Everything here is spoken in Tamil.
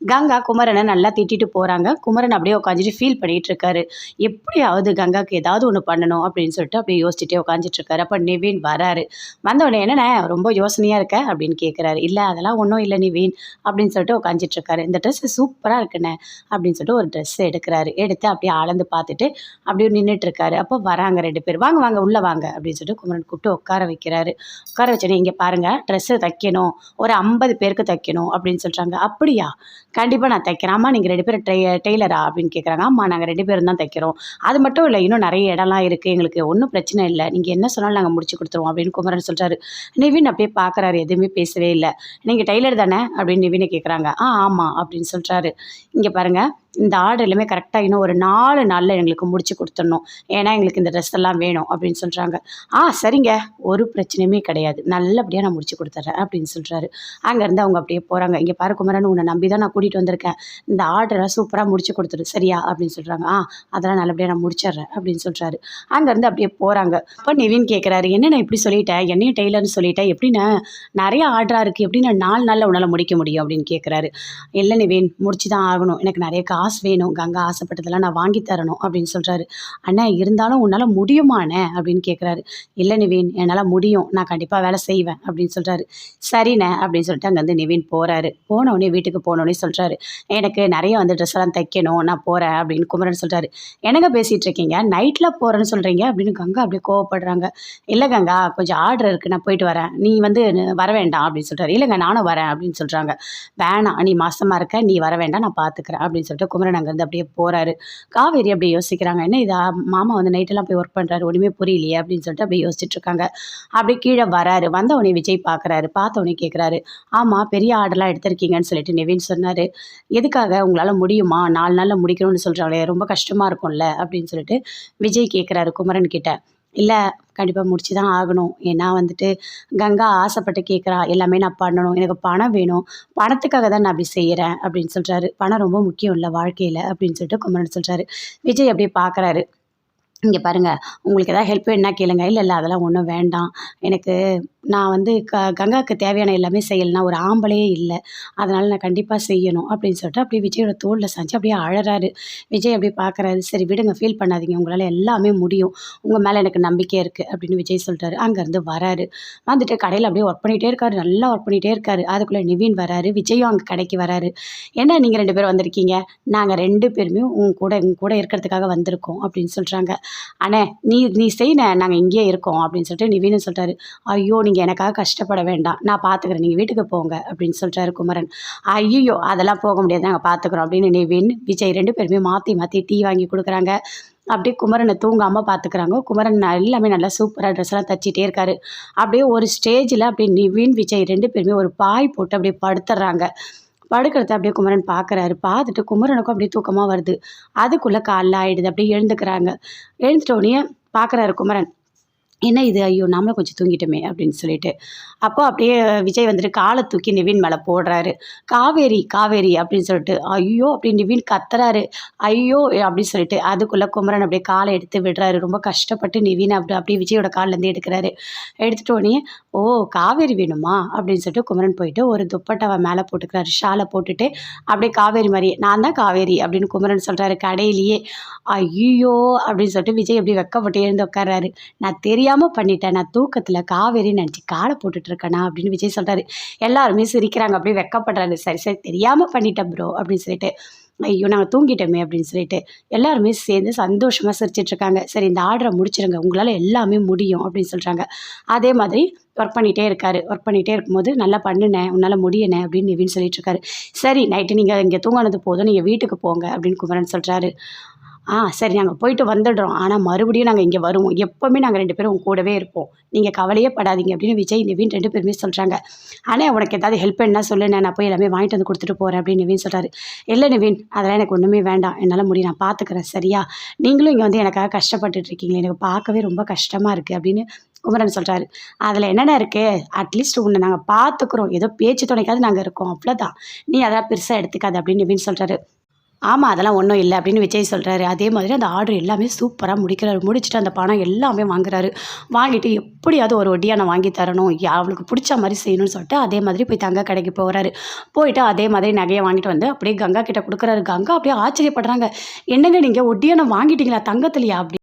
கங்கா குமரனை நல்லா திட்டிட்டு போகிறாங்க குமரன் அப்படியே உட்காந்துட்டு ஃபீல் பண்ணிகிட்டு இருக்காரு எப்படியாவது கங்காவுக்கு ஏதாவது ஒன்று பண்ணணும் அப்படின்னு சொல்லிட்டு அப்படியே யோசிச்சுட்டே உட்காந்துட்டு இருக்காரு அப்போ நிவின் வராரு. வந்தவொடனே என்னண்ணே ரொம்ப யோசனையாக இருக்க? அப்படின்னு கேட்குறாரு இல்லை அதெல்லாம் ஒன்றும் இல்லை நிவீன். அப்படின்னு சொல்லிட்டு உட்காந்துட்டு இருக்காரு இந்த ட்ரெஸ் சூப்பராக இருக்குண்ணே அப்படின்னு சொல்லிட்டு ஒரு ட்ரெஸ் எடுக்கிறாரு. எடுத்து அப்படியே அளந்து பார்த்துட்டு அப்படியே நின்றுட்டு இருக்காரு அப்போ வராங்க ரெண்டு பேர். வாங்க வாங்க உள்ளே வாங்க அப்படின்னு சொல்லிட்டு குமரன் கூப்பிட்டு உட்கார வைக்கிறாரு. உட்கார வச்சோன்னே இங்கே பாருங்கள் ட்ரெஸ்ஸு தைக்கணும். ஒரு ஐம்பது பேருக்கு தைக்கணும் அப்படின்னு சொல்கிறாங்க அப்படியா? கண்டிப்பாக நான் தைக்கிறேன். அம்மா நீங்கள் ரெண்டு பேரும் டெய் டெய்லரா? அப்படின்னு கேட்குறாங்க ஆமாம் நாங்கள் ரெண்டு பேரும் தான் தைக்கிறோம். அது மட்டும் இல்லை இன்னும் நிறைய இடம்லாம் இருக்குது எங்களுக்கு ஒன்றும் பிரச்சனை இல்லை. நீங்கள் என்ன சொன்னாலும் நாங்கள் முடிச்சு கொடுத்துருவோம் அப்படின்னு குமரன் சொல்கிறாரு நிவின் அப்படியே பார்க்குறாரு எதுவுமே பேசவே இல்லை. நீங்கள் டெய்லர் தானே? அப்படின்னு நிவினை கேட்குறாங்க ஆ ஆமாம் அப்படின்னு சொல்கிறாரு இங்கே பாருங்கள் இந்த ஆர்டர் எல்லாமே கரெக்டாக இன்னும் ஒரு நாலு நாளில் எங்களுக்கு முடிச்சு கொடுத்துடணும். ஏன்னா எங்களுக்கு இந்த ட்ரெஸ் எல்லாம் வேணும் அப்படின்னு சொல்கிறாங்க ஆ சரிங்க. ஒரு பிரச்சனையுமே கிடையாது. நல்லபடியாக நான் முடிச்சு கொடுத்துட்றேன் அப்படின்னு சொல்கிறாரு அங்கேருந்து அவங்க அப்படியே போகிறாங்க இங்கே பாரு குமரன் உன்னை நம்பி தான் நான் கூட்டிகிட்டு வந்திருக்கேன். இந்த ஆர்டரை சூப்பராக முடிச்சு கொடுத்துரு சரியா? அப்படின்னு சொல்கிறாங்க ஆ அதெல்லாம் நல்லபடியாக நான் முடிச்சிடுறேன் அப்படின்னு சொல்கிறாரு அங்கேருந்து அப்படியே போகிறாங்க இப்போ நிவின் கேட்குறாரு என்ன நான் இப்படி சொல்லிட்டேன் என்னையும் டெய்லர்னு சொல்லிட்டேன் எப்படின்னா நிறைய ஆர்டராக இருக்குது எப்படி நாலு நாளில் உன்னால் முடிக்க முடியும்? அப்படின்னு கேட்குறாரு இல்லை நிவின் முடிச்சு தான் ஆகணும். எனக்கு நிறைய கா காசு வேணும் கங்கா ஆசைப்பட்டதெல்லாம் நான் வாங்கி தரணும் அப்படின்னு சொல்கிறாரு அண்ணா இருந்தாலும் உன்னால் முடியுமாண்ணே அப்படின்னு கேட்குறாரு இல்லை நிவீன் என்னால் முடியும். நான் கண்டிப்பாக வேலை செய்வேன் அப்படின்னு சொல்கிறாரு சரிண்ணே அப்படின்னு சொல்லிட்டு அங்கேருந்து நிவின் போகிறாரு போனவுடனே வீட்டுக்கு போனோடனே சொல்கிறாரு எனக்கு நிறைய வந்து ட்ரெஸ் எல்லாம் தைக்கணும் நான் போகிறேன் அப்படின்னு குமரன் சொல்கிறாரு என்னங்க பேசிகிட்டு இருக்கீங்க? நைட்டில் போகிறேன்னு சொல்கிறீங்க அப்படின்னு கங்கா அப்படியே கோவப்படுறாங்க. இல்லை கங்கா கொஞ்சம் ஆர்டர் இருக்குது நான் போயிட்டு வரேன். நீ வந்து வர வேண்டாம் அப்படின்னு சொல்கிறாரு இல்லைங்க நானும் வரேன் அப்படின்னு சொல்கிறாங்க வேணாம் நீ மாசமாக இருக்க நீ வர வேண்டாம் நான் பார்த்துக்கிறேன் அப்படின்னு சொல்லிட்டு குமரன் அங்கேருந்து அப்படியே போகிறாரு காவேரி அப்படியே யோசிக்கிறாங்க என்ன இதா? மாமா வந்து நைட்டெல்லாம் போய் ஒர்க் பண்ணுறாரு ஒன்றுமே புரியலையே அப்படின்னு சொல்லிட்டு அப்படியே யோசிச்சுட்டு இருக்காங்க. அப்படியே கீழே வராரு. வந்த உடனே விஜய் பார்க்குறாரு பார்த்த உடனே கேட்குறாரு ஆமாம் பெரிய ஆர்டர்லாம் எடுத்திருக்கீங்கன்னு சொல்லிட்டு நிவின் சொன்னார். எதுக்காக? உங்களால் முடியுமா? நாலு நாளில் முடிக்கணும்னு சொல்கிறாங்களே ரொம்ப கஷ்டமாக இருக்கும்ல அப்படின்னு சொல்லிட்டு விஜய் கேட்குறாரு குமரன் கிட்ட. இல்லை கண்டிப்பாக முடிச்சு தான் ஆகணும். ஏன்னா வந்துட்டு கங்கா ஆசைப்பட்டு கேட்குறா எல்லாமே நான் பண்ணணும் எனக்கு பணம் வேணும் பணத்துக்காக தான் நான் அப்படி செய்கிறேன் அப்படின்னு சொல்கிறாரு பணம் ரொம்ப முக்கியம் இல்லை வாழ்க்கையில் அப்படின்னு சொல்லிட்டு குமரன் சொல்கிறாரு விஜய் அப்படியே பார்க்குறாரு இங்கே பாருங்கள் உங்களுக்கு எதாவது ஹெல்ப் வேணுன்னா கேளுங்க. இல்லை இல்லை அதெல்லாம் ஒன்றும் வேண்டாம். எனக்கு நான் வந்து க கங்காவுக்கு தேவையான எல்லாமே செய்யலைன்னா ஒரு ஆம்பளையே இல்லை. அதனால் நான் கண்டிப்பாக செய்யணும் அப்படின்னு சொல்லிட்டு அப்படியே விஜயோட தோளில் சாஞ்சு அப்படியே அழறாரு. விஜய் அப்படியே பார்க்குறாரு சரி விடுங்க ஃபீல் பண்ணாதீங்க. உங்களால் எல்லாமே முடியும். உங்கள் மேலே எனக்கு நம்பிக்கை இருக்குது அப்படின்னு விஜய் சொல்கிறாரு அங்கேருந்து வராரு. வந்துட்டு கடையில் அப்படியே ஒர்க் பண்ணிகிட்டே இருக்காரு. நல்லா ஒர்க் பண்ணிகிட்டே இருக்காரு. அதுக்குள்ளே நிவின் வராரு. விஜயும் அங்கே கடைக்கு வராரு. என்ன நீங்கள் ரெண்டு பேரும் வந்திருக்கீங்க? நாங்கள் ரெண்டு பேருமே உன் கூட உங்க கூட இருக்கிறதுக்காக வந்திருக்கோம் அப்படின்னு சொல்கிறாங்க அண்ணே நீ நீ செய்யின நாங்கள் இங்கேயே இருக்கோம் அப்படின்னு சொல்லிட்டு நிவின்னு சொல்கிறாரு ஐயோ நீங்கள் எனக்காக கஷ்டப்பட வேண்டாம். நான் பார்த்துக்கிறேன் நீங்கள் வீட்டுக்கு போங்க அப்படின்னு சொல்கிறாரு குமரன். ஐயோ அதெல்லாம் போக முடியாது. நாங்கள் பார்த்துக்குறோம் அப்படின்னு நிவின் விஜய் ரெண்டு பேருமே மாற்றி மாற்றி டீ வாங்கி கொடுக்குறாங்க. அப்படியே குமரனை தூங்காமல் பார்த்துக்குறாங்க குமரன் எல்லாமே நல்லா சூப்பராக ட்ரெஸ்லாம் தச்சிட்டே இருக்காரு. அப்படியே ஒரு ஸ்டேஜில் அப்படியே நிவின் விஜய் ரெண்டு பேருமே ஒரு பாய் போட்டு அப்படியே படுத்துடுறாங்க படுக்கிறத அப்படியே குமரன் பார்க்குறாரு பார்த்துட்டு குமரனுக்கும் அப்படியே தூக்கமாக வருது. அதுக்குள்ளே காலில் ஆகிடுது அப்படியே எழுந்துக்கிறாங்க. எழுந்துட்டோடனே பார்க்குறாரு குமரன். என்ன இது? ஐயோ நாமளும் கொஞ்சம் தூங்கிட்டோமே அப்படின்னு சொல்லிட்டு. அப்போ அப்படியே விஜய் வந்துட்டு காலை தூக்கி நிவின் மேலே போடுறாரு. காவேரி காவேரி அப்படின்னு சொல்லிட்டு ஐயோ அப்படின்னு நிவின் கத்துறாரு. ஐயோ அப்படின்னு சொல்லிட்டு அதுக்குள்ளே குமரன் அப்படியே காலை எடுத்து விடுறாரு. ரொம்ப கஷ்டப்பட்டு நிவின் அப்படி அப்படியே விஜயோட கால்லேருந்து எடுக்கிறாரு. எடுத்துட்டோடனே ஓ காவேரி வேணுமா? அப்படின்னு சொல்லிட்டு குமரன் போயிட்டு ஒரு துப்பட்டாவை மேலே போட்டுக்கிறாரு. ஷாலை போட்டுட்டு அப்படியே காவேரி மாதிரி நான் தான் காவேரி அப்படின்னு குமரன் சொல்கிறாரு கடையிலேயே. ஐயோ அப்படின்னு சொல்லிட்டு விஜய் அப்படி வெக்கப்பட்டு எழுந்து உட்கார்றாரு. நான் தெரியாமல் பண்ணிட்டேன். நான் தூக்கத்தில் காவேரி நினச்சி காலை போட்டுட்டு இருக்கேனா அப்படின்னு விஜய் சொல்கிறாரு எல்லாருமே சிரிக்கிறாங்க. அப்படியே வெக்கப்படுறாரு. சரி சரி தெரியாமல் பண்ணிட்டேன் ப்ரோ அப்படின்னு சொல்லிட்டு ஐயோ நாங்கள் தூங்கிட்டோமே அப்படின்னு சொல்லிட்டு எல்லாருமே சேர்ந்து சந்தோஷமாக சிரிச்சிட்ருக்காங்க. சரி இந்த ஆர்டரை முடிச்சிருங்க. உங்களால் எல்லாமே முடியும் அப்படின்னு சொல்கிறாங்க அதே மாதிரி ஒர்க் பண்ணிகிட்டே இருக்காரு. ஒர்க் பண்ணிகிட்டே இருக்கும்போது நல்லா பண்ணுனேன் உன்னால் முடியணே அப்படின்னு நிவின் சொல்லிட்டு இருக்காரு சரி நைட்டு நீங்கள் இங்கே தூங்கினது போதும். நீங்கள் வீட்டுக்கு போங்க அப்படின்னு குமரன் சொல்கிறாரு ஆ சரி நாங்கள் போயிட்டு வந்துடுறோம். ஆனால் மறுபடியும் நாங்கள் இங்கே வருவோம். எப்போவுமே நாங்கள் ரெண்டு பேரும் உங்க கூடவே இருப்போம். நீங்கள் கவலையே படாதீங்க அப்படின்னு விஜய் நிவின் ரெண்டு பேருமே சொல்கிறாங்க ஆனால் உனக்கு ஏதாவது ஹெல்ப் என்ன சொல்லு நான் போய் எல்லாமே வாங்கிட்டு வந்து கொடுத்துட்டு போகிறேன் அப்படின்னு நிவின் சொல்கிறாரு இல்லை நிவின் அதெல்லாம் எனக்கு ஒன்றுமே வேண்டாம். என்னால் முடியும். நான் பார்த்துக்கிறேன் சரியா? நீங்களும் இங்கே வந்து எனக்காக கஷ்டப்பட்டுட்டு இருக்கீங்களே. எனக்கு பார்க்கவே ரொம்ப கஷ்டமாக இருக்குது அப்படின்னு குமரன் சொல்கிறாரு அதில் என்னென்ன இருக்குது அட்லீஸ்ட் உன்னை நாங்கள் பார்த்துக்குறோம் ஏதோ பேச்சு துணைக்காவது நாங்கள் இருக்கோம். அவ்வளோதான் நீ அதெல்லாம் பெருசாக எடுத்துக்காது அப்படின்னு நிவின் சொல்கிறாரு ஆமாம் அதெல்லாம் ஒன்றும் இல்லை அப்படின்னு விஜய் சொல்கிறாரு அதே மாதிரி அந்த ஆர்டர் எல்லாமே சூப்பராக முடிக்கிறாரு. முடிச்சுட்டு அந்த பணம் எல்லாமே வாங்குறாரு. வாங்கிட்டு எப்படியாவது ஒரு ஒட்டியானை வாங்கி தரணும். அவளுக்கு பிடிச்ச மாதிரி செய்யணும்னு சொல்லிட்டு அதே மாதிரி போய் தங்க கடைக்கு போகிறாரு போயிட்டு அதே மாதிரி நகையை வாங்கிட்டு வந்து அப்படியே கங்கா கிட்ட கொடுக்குறாரு. கங்கா அப்படியே ஆச்சரியப்படுறாங்க. என்னங்க நீங்கள் ஒட்டியானை வாங்கிட்டீங்களா? தங்கத்துலையா அப்படி?